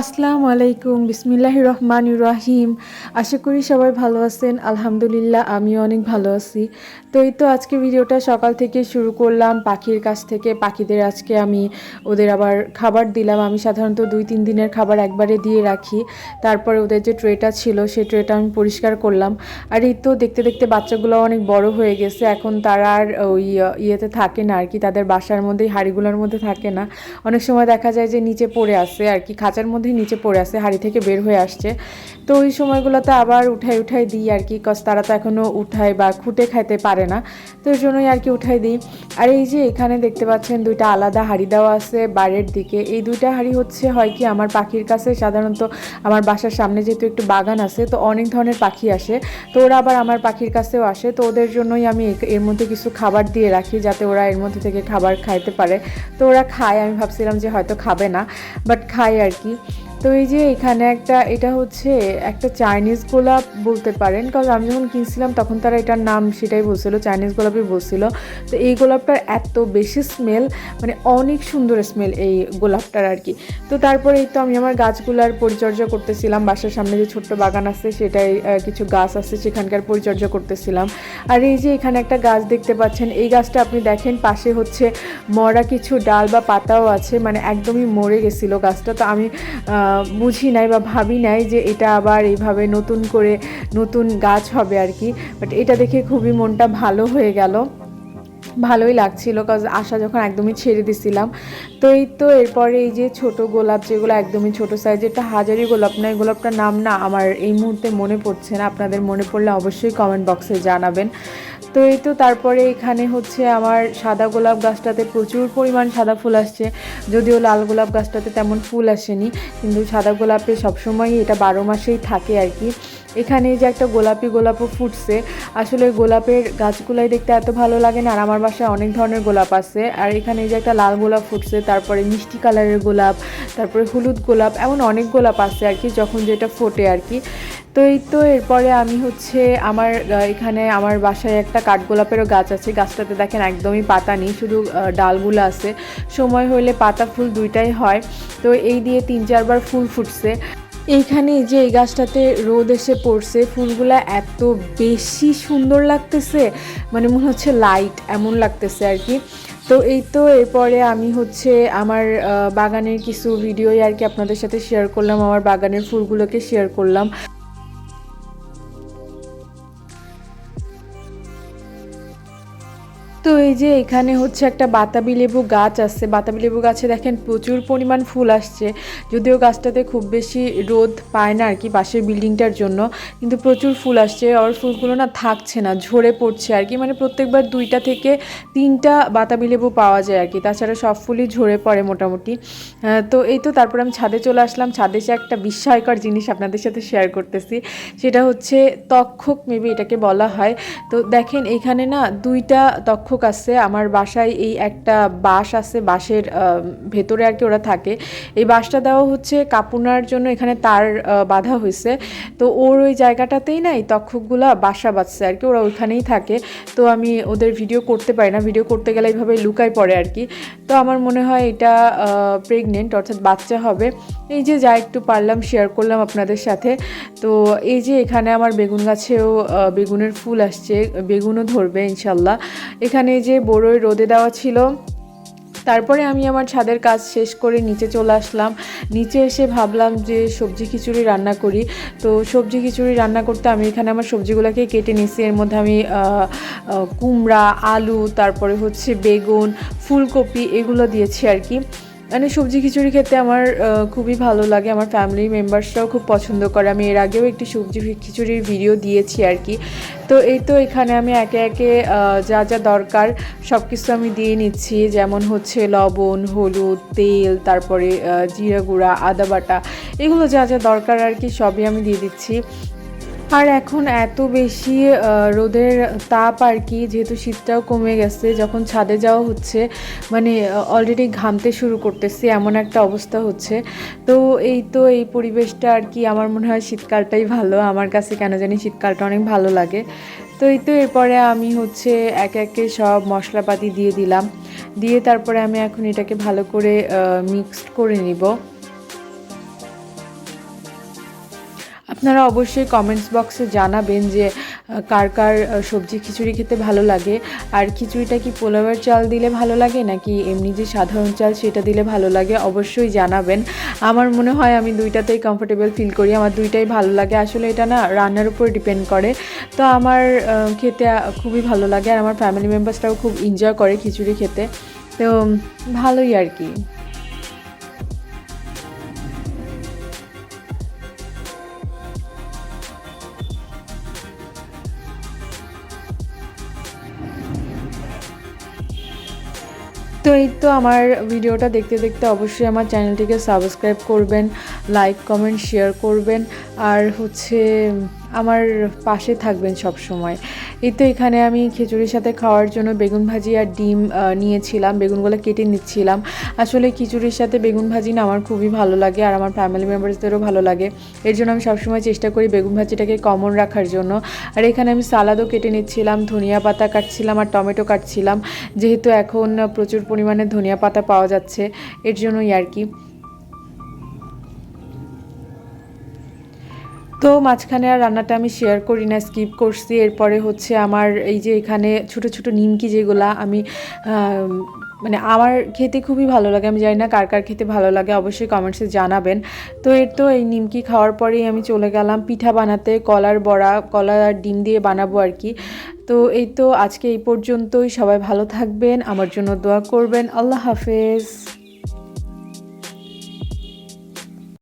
আসসালামু আলাইকুম, বিসমিল্লাহ রহমান রাহিম। আশা করি সবাই ভালো আছেন। আলহামদুলিল্লাহ, আমিও অনেক ভালো আছি। তো এই তো আজকে ভিডিওটা সকাল থেকে শুরু করলাম পাখির কাছ থেকে। পাখিদের আজকে আমি ওদের আবার খাবার দিলাম। আমি সাধারণত দুই তিন দিনের খাবার একবারে দিয়ে রাখি। তারপরে ওদের যে ট্রেটা ছিল, সেই ট্রেটা আমি পরিষ্কার করলাম। আর এই তো দেখতে দেখতে বাচ্চাগুলো অনেক বড় হয়ে গেছে। এখন তারা আর ওই ইয়েতে থাকে না আর কি। তাদের বাসার মধ্যেই হাড়িগুলোর মধ্যে থাকে না। অনেক সময় দেখা যায় যে নিচে পড়ে আসে আর কি। খাঁচার মধ্যে নিচে পড়ে আসে হাড়ি থেকে বের হয়ে আসছে। তো ওই সময়গুলোতে আবার উঠাই উঠাই দিই আর কি কজ তারা তো এখনও উঠায় বা খুঁটে খাইতে পারে না। তো ওই জন্যই আর কি উঠাই দিই। আর এই যে এখানে দেখতে পাচ্ছেন দুইটা আলাদা হাড়ি দেওয়া আছে বাইরের দিকে। এই দুইটা হাড়ি হচ্ছে হয় কি আমার পাখির কাছে, সাধারণত আমার বাসার সামনে যেহেতু একটু বাগান আছে, তো অনেক ধরনের পাখি আসে। তো ওরা আবার আমার পাখির কাছেও আসে, তো ওদের জন্যই আমি এর মধ্যে কিছু খাবার দিয়ে রাখি, যাতে ওরা এর মধ্যে থেকে খাবার খাইতে পারে। তো ওরা খায়, আমি ভাবছিলাম যে হয়তো খাবে না বাট খায় আর কি। তো এই যে এখানে একটা, এটা হচ্ছে একটা চাইনিজ গোলাপ বলতে পারেন, কারণ আমি যখন কিনছিলাম তখন তারা এটার নাম সেটাই বলছিল চাইনিজ গোলাপই বলছিল। তো এই গোলাপটার এত বেশি স্মেল মানে অনেক সুন্দর স্মেল এই গোলাপটার আর কি। তো তারপরে এই তো আমি আমার গাছগুলার পরিচর্যা করতেছিলাম, বাসার সামনে যে ছোট্ট বাগান আছে সেটাই কিছু গাছ আছে সেখানকার পরিচর্যা করতেছিলাম। আর এই যে এখানে একটা গাছ দেখতে পাচ্ছেন, এই গাছটা আপনি দেখেন পাশে হচ্ছে মরা কিছু ডাল বা পাতাও আছে মানে একদমই মরে গেছিল গাছটা। তো আমি বুঝি নাই বা ভাবি নাই যে এটা আবার এইভাবে নতুন করে নতুন গাছ হবে আর কি। বাট এটা দেখে খুবই মনটা ভালো হয়ে গেল। ভালোই লাগছিল কাজ আশা যখন একদমই ছেড়ে দিছিলাম। তো এই তো এরপরে এই যে ছোট গোলাপ যেগুলো একদমই ছোট সাইজের এটা হাজারি গোলাপ না, এই গোলাপটার নাম না আমার এই মুহূর্তে মনে পড়ছে না, আপনাদের মনে পড়লে অবশ্যই কমেন্ট বক্সে জানাবেন। তো এই তো তারপরে এখানে হচ্ছে আমার সাদা গোলাপ গাছটাতে প্রচুর পরিমাণ সাদা ফুল আসছে, যদিও লাল গোলাপ গাছটাতে তেমন ফুল আসেনি, কিন্তু সাদা গোলাপে সবসময়ই এটা বারো মাসেই থাকে আর কি। এখানে যে একটা গোলাপি গোলাপও ফুটছে। আসলে গোলাপের গাছগুলাই দেখতে এত ভালো লাগে না, আর আমার বাসায় অনেক ধরনের গোলাপ আছে। আর এখানে যে একটা লাল গোলাপ ফুটছে, তারপরে মিষ্টি কালারের গোলাপ, তারপরে হলুদ গোলাপ, এমন অনেক গোলাপ আছে আর কি, যখন যেটা ফোটে আর কি। তো এই তো এরপরে আমি হচ্ছে আমার এখানে আমার বাসায় একটা কাঠগোলাপেরও গাছ আছে। গাছটাতে দেখেন একদমই পাতা নেই, শুধু ডালগুলো আছে। সময় হলে পাতা ফুল দুইটাই হয়। তো এই দিয়ে তিন চারবার ফুল ফুটছে। এইখানে যে এই গাছটাতে রোদ এসে পড়ছে, ফুলগুলা এত বেশি সুন্দর লাগতেছে মানে মনে হচ্ছে লাইট এমন লাগতেছে আর কি। তো এই তো এরপরে আমি হচ্ছে আমার বাগানের কিছু ভিডিওই আর কি আপনাদের সাথে শেয়ার করলাম, আমার বাগানের ফুলগুলোকে শেয়ার করলাম। এই যে এখানে হচ্ছে একটা বাতাবি লেবু গাছ আছে। বাতাবি লেবু গাছে দেখেন প্রচুর পরিমাণ ফুল আসছে। যদিও গাছটাতে খুব বেশি রোদ পায় না আর কি পাশের বিল্ডিংটার জন্য, কিন্তু প্রচুর ফুল আসছে। আর ফুলগুলো না থাকছে না, ঝরে পড়ছে আর কি মানে প্রত্যেকবার দুইটা থেকে তিনটা বাতাবি লেবু পাওয়া যায় আর কি তাছাড়া সব ফুলই ঝরে পড়ে মোটামুটি। তো এই তো তারপর আমি ছাদে চলে আসলাম। ছাদে এসে একটা বিস্ময়কর জিনিস আপনাদের সাথে শেয়ার করতেছি, সেটা হচ্ছে তক্ষক মেবি এটাকে বলা হয়। তো দেখেন এখানে না দুইটা তক্ষক আছে, আমার বাসায় এই একটা বাঁশ আছে, বাঁশের ভেতরে আর কি ওরা থাকে। এই বাঁশটা দেওয়া হচ্ছে কাপুনার জন্য, এখানে তার বাঁধা হয়েছে। তো ওর ওই জায়গাটাতেই না এই তক্ষকগুলা বাসা বাঁধছে আর কি, ওরা ওইখানেই থাকে। তো আমি ওদের ভিডিও করতে পারি না ভিডিও করতে গেলে এইভাবে লুকায় পড়ে আর কি। তো আমার মনে হয় এটা প্রেগনেন্ট অর্থাৎ বাচ্চা হবে। এই যে যা একটু পারলাম শেয়ার করলাম আপনাদের সাথে। তো এই যে এখানে আমার বেগুন গাছেও বেগুনের ফুল আসছে, বেগুনও ধরবে ইনশাল্লাহ। এখানে যে বড়ই রোদে দেওয়া ছিল, তারপরে আমি আমার ছাদের কাজ শেষ করে নিচে চলে আসলাম। নিচে এসে ভাবলাম যে সবজি খিচুড়ি রান্না করি। তো সবজি খিচুড়ি রান্না করতে আমি এখানে আমার সবজিগুলোকে কেটে নিছি। এর মধ্যে আমি কুমড়া, আলু, তারপরে হচ্ছে বেগুন, ফুলকপি এগুলো দিয়েছি আর কি। মানে সবজি খিচুড়ি খেতে আমার খুবই ভালো লাগে। আমার ফ্যামিলি মেম্বার্সরাও খুব পছন্দ করে। আমি এর আগেও একটি সবজি খিচুড়ির ভিডিও দিয়েছি আর কি। তো এই তো এখানে আমি একে একে যা যা দরকার সব কিছু আমি দিয়ে নিচ্ছি। যেমন হচ্ছে লবণ, হলুদ, তেল, তারপরে জিরা গুঁড়া, আদা বাটা। এগুলো যা যা দরকার আর কি সবই আমি দিয়ে দিচ্ছি। আর এখন এত বেশি রোদের তাপ আর কি, যেহেতু শীতটাও কমে গেছে, যখন ছাদে যাওয়া হচ্ছে মানে অলরেডি ঘামতে শুরু করতেছি, এমন একটা অবস্থা হচ্ছে। তো এই তো এই পরিবেশটা আর কি, আমার মনে হয় শীতকালটাই ভালো, আমার কাছে কেন জানি শীতকালটা অনেক ভালো লাগে। তো এই তো এরপরে আমি হচ্ছে এক একে সব মশলাপাতি দিয়ে দিলাম, দিয়ে তারপরে আমি এখন এটাকে ভালো করে মিক্সড করে নিব। আপনারা অবশ্যই কমেন্টস বক্সে জানাবেন যে কার কার সবজি খিচুড়ি খেতে ভালো লাগে। আর খিচুড়িটা কি পোলাওয়ের চাল দিলে ভালো লাগে, নাকি এমনি যে সাধারণ চাল সেটা দিলে ভালো লাগে, অবশ্যই জানাবেন। আমার মনে হয় আমি দুইটাতেই কমফোর্টেবল ফিল করি, আমার দুইটাই ভালো লাগে। আসলে এটা না রান্নার উপর ডিপেন্ড করে। তো আমার খেতে খুবই ভালো লাগে, আর আমার ফ্যামিলি মেম্বার্সটাও খুব এনজয় করে খিচুড়ি খেতে। তো ভালোই আর কি। তো এই তো আমার ভিডিওটা দেখতে দেখতে অবশ্যই আমার চ্যানেলটিকে সাবস্ক্রাইব করবেন লাইক কমেন্ট শেয়ার করবেন, আর হচ্ছে আমার পাশে থাকবেন সব সময় এই তো এখানে আমি খিচুড়ির সাথে খাওয়ার জন্য বেগুন ভাজি আর ডিম নিয়েছিলাম, বেগুনগুলো কেটে নিচ্ছিলাম। আসলে খিচুড়ির সাথে বেগুন ভাজি না আমার খুবই ভালো লাগে আর আমার ফ্যামিলি মেম্বার্সদেরও ভালো লাগে। এর জন্য আমি সবসময় চেষ্টা করি বেগুন ভাজিটাকে কমন রাখার জন্য। আর এখানে আমি সালাদও কেটে নিচ্ছিলাম, ধনিয়া পাতা কাটছিলাম আর টমেটো কাটছিলাম। যেহেতু এখন প্রচুর পরিমাণে ধনিয়া পাতা পাওয়া যাচ্ছে, এর জন্যই আর কি। তো মাঝখানে আর রান্নাটা আমি শেয়ার করি না স্কিপ করছি। এরপরে হচ্ছে আমার এই যে এখানে ছোট ছোট নিমকি যেগুলা আমি মানে আমার খেতে খুবই ভালো লাগে। আমি জানি না কার কার খেতে ভালো লাগে, অবশ্যই কমেন্টসে জানাবেন। তো এর তো এই নিমকি খাওয়ার পরেই আমি চলে গেলাম পিঠা বানাতে, কলার বড়া, কলা আর ডিম দিয়ে বানাবো আর কি। তো এই তো আজকে এই পর্যন্তই। সবাই ভালো থাকবেন, আমার জন্য দোয়া করবেন। আল্লাহ হাফেজ।